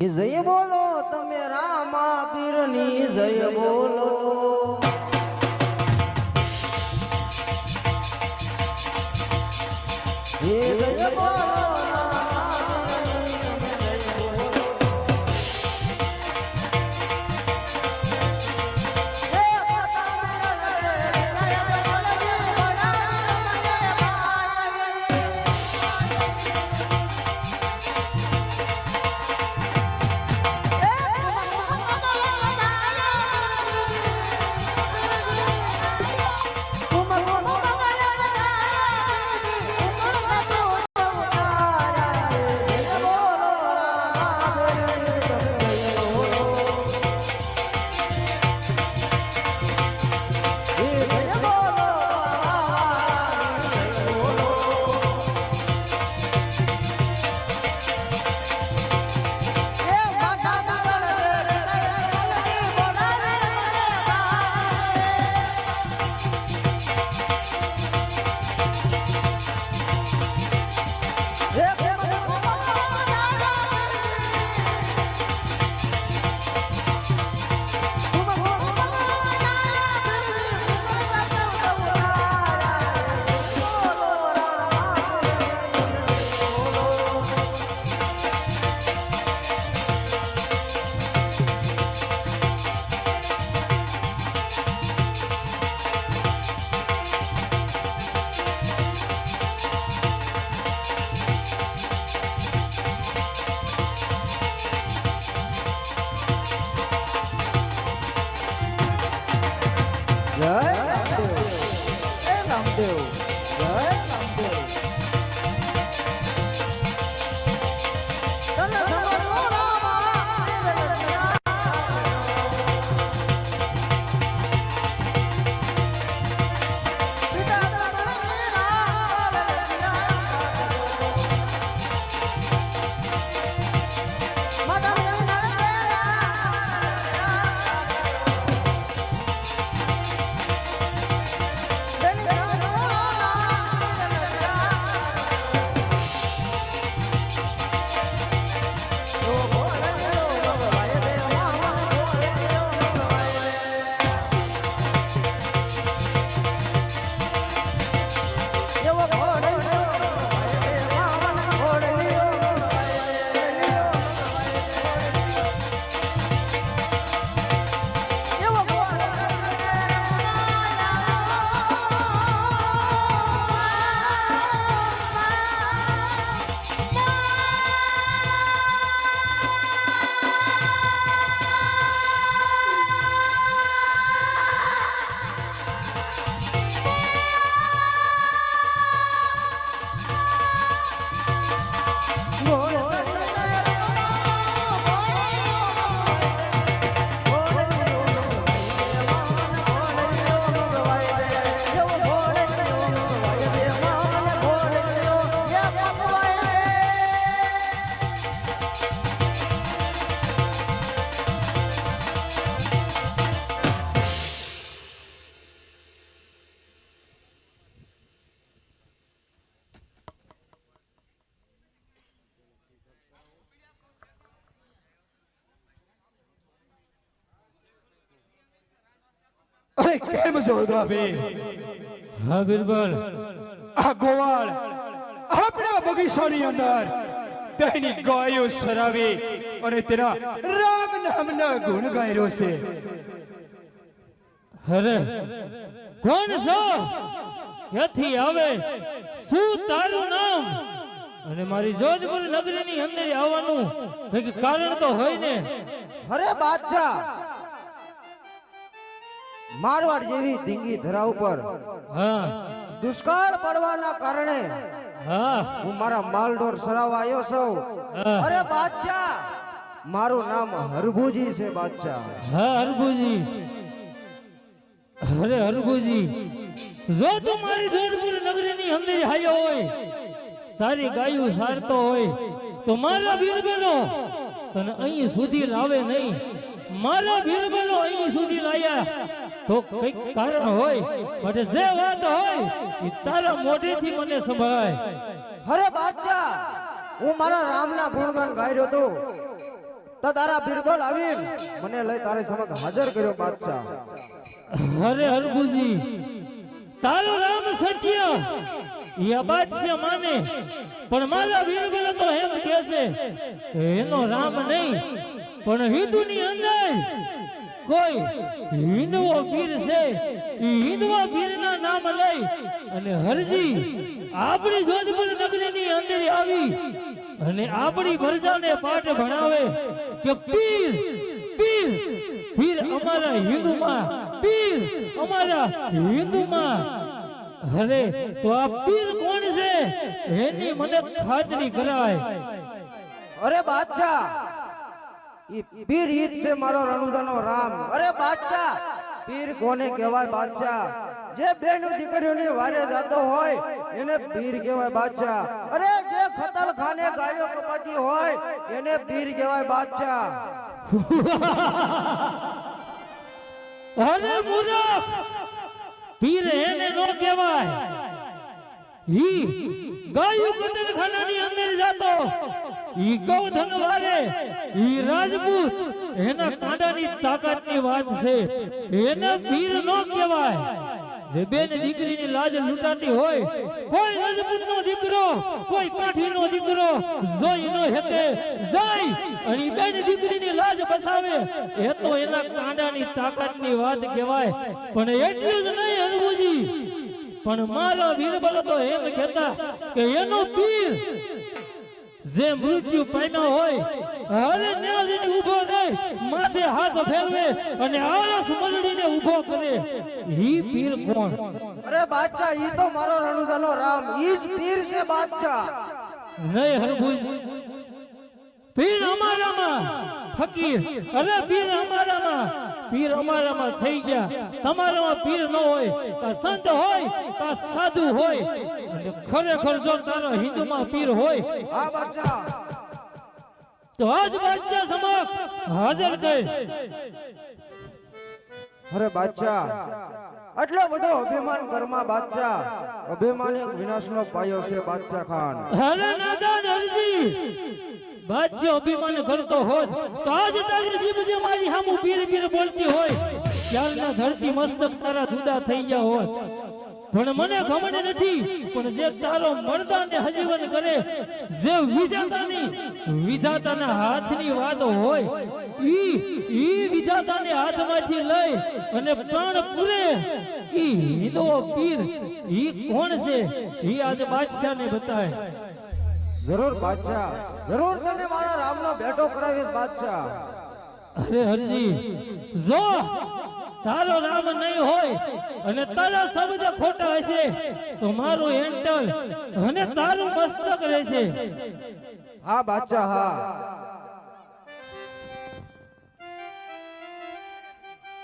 જય બોલો તમે રામા પીરની જય બોલો. જય બોલો. જય અરે કેમ છો ભાભી હા બિરબલ આ ગોવાળ આપણા બગીચાની અંદર તેની ગાયો સરાવી અને તેના રામ નામના ગુણ ગાઈ રહ્યો છે અરે કોણ છો ક્યાંથી આવે શું તારું નામ અને મારી જોધપુર નગરીની અંદર આવવાનું કારણ તો હોય ને અરે બાદશાહ મારવાડ જેવી ધીંગી ધરા ઉપર. દુષ્કાળ પડવાના કારણે હા. મારા માલડોર સરાવવા આવ્યો છું. અરે બાદશાહ મારું નામ હરભુજી છે બાદશાહ. હા હરભુજી. અરે હરભુજી જો તું મારી જોધપુર નગરીની અંદર હાયો હોય તારી ગાયું સારતો હોય તો મારા બીરબલો તને અહીં સુધી લાવે નહીં. મારા બીરબલો અહીં સુધી લાયા. તો કંઈક કારણ હોય માટે જે વાત હોય એ તારા મોઢેથી મને સંભળાય. અરે બાદશાહ હું મારા રામના ગુણગાન ગાઈ રહ્યો તો. તો તારા બિરબલ આવી મને લઈ તારી સમક્ષ હાજર કર્યો બાદશાહ. અરે રામ એ બાદશાહ માને. પણ મારા વીરબલ તો એમ કહે છે એનો રામ નહીં, પણ હિન્દુની અંદર કોઈ હિન્દવો વીર છે હિન્દવા પીરના નામ લઈ અને હરજી આપણી જોધપુર નગરીની અંદર આવી અને આપણી પ્રજાને પાઠ ભણાવે કે પીર પીર પીર અમારા હિન્દુમાં, પીર અમારા હિન્દુમાં અરે તો આ પીર કોણ છે? એની મને ખાતરી કરાય. અરે બાદશાહ ઈ પીર ઈદ છે મારો રણુદાનો રામ. અરે બાદશાહ પીર કોને કહેવાય બાદશાહ? જે બેન દીકરીઓની વારે જાતો હોય એને પીર કહેવાય બાદશાહ. અરે જે ખતલ ખાને ગાયો કપાતી હોય એને પીર કહેવાય બાદશાહ. અરે મૂર્ખ પીર એને નો કહેવાય. ઈ ગાયું કતલખાનાની અંદર જાતો. ઈ ગૌધન વારે, ઈ રાજપૂત. એના કાંડાની તાકાતની વાત છે. એને પીર નો કહેવાય. જે બેન દીકરીની લાજ લૂંટાતી હોય, કોઈ રાજપૂતનો દીકરો, કોઈ કાઠીનો દીકરો જોઈ નો હેતે જાય અને બેન દીકરીની લાજ બસાવે. એ તો એના કાંડાની તાકાતની વાત કહેવાય. પણ એટલું જ નહીં હરભુજી પણ મારા વીરબલ તો એમ કહેતા કે એનો પીર જે મૃત્યુ પામ્યો હોય હવે ન્યાજીને ઊભો રહી માથે હાથ ફેરવે અને આળસ મરડીને ઊભો કરે. ઈ પીર કોણ? અરે બાદશાહ ઈ તો મારો રણુજાનો રામ. ઈ જ પીર છે બાદશાહ. નહીં હરભુજ. પીર અમારામાં. ફકીર અરે પીર અમારામાં પીર અમારામાં થઈ ગયા. તમારામાં પીર ન હોય કા સંત હોય કા સાધુ હોય. અને ખરેખર જો તારો હિન્દુમાં પીર હોય હા બાદશાહ. તો આજ બાદશાહ સમક્ષ હાજર થઈ અરે બાદશાહ આટલો બધો અભિમાન ઘરમાં બાદશાહ. અભિમાન એક વિનાશનો પાયો છે બાદશાહ ખાન. અરે નાદાન હરજી બાદશાહ અભિમાન કરતો હોત, તો આજ તારી જીભ જે મારી હામું પીર પીર બોલતી હોય, ત્યારના ધરતી મસ્તક તારા જુદા થઈ ગયા હોત. પણ મને ખબર નથી, પણ જે તારો મરદાને હજીવન કરે, જે વિધાતાની, વિધાતાના હાથની વાત હોય, ઈ ઈ વિધાતાને હાથમાંથી લઈ અને પ્રાણ પૂરે, ઈ હિંદો પીર, ઈ કોણ છે, ઈ આજ બાદશાહને બતાય જરૂર બાદશાહ. જરૂર તને મારા રામનો ભેટો કરાવીશ બાદશાહ. અરે હરજી જો તારો રામ નહીં હોય અને તારા શબ્દ ખોટા હશે તો મારું એન્ટલ અને તારું મસ્તક રહેશે. હા બાદશાહ હા.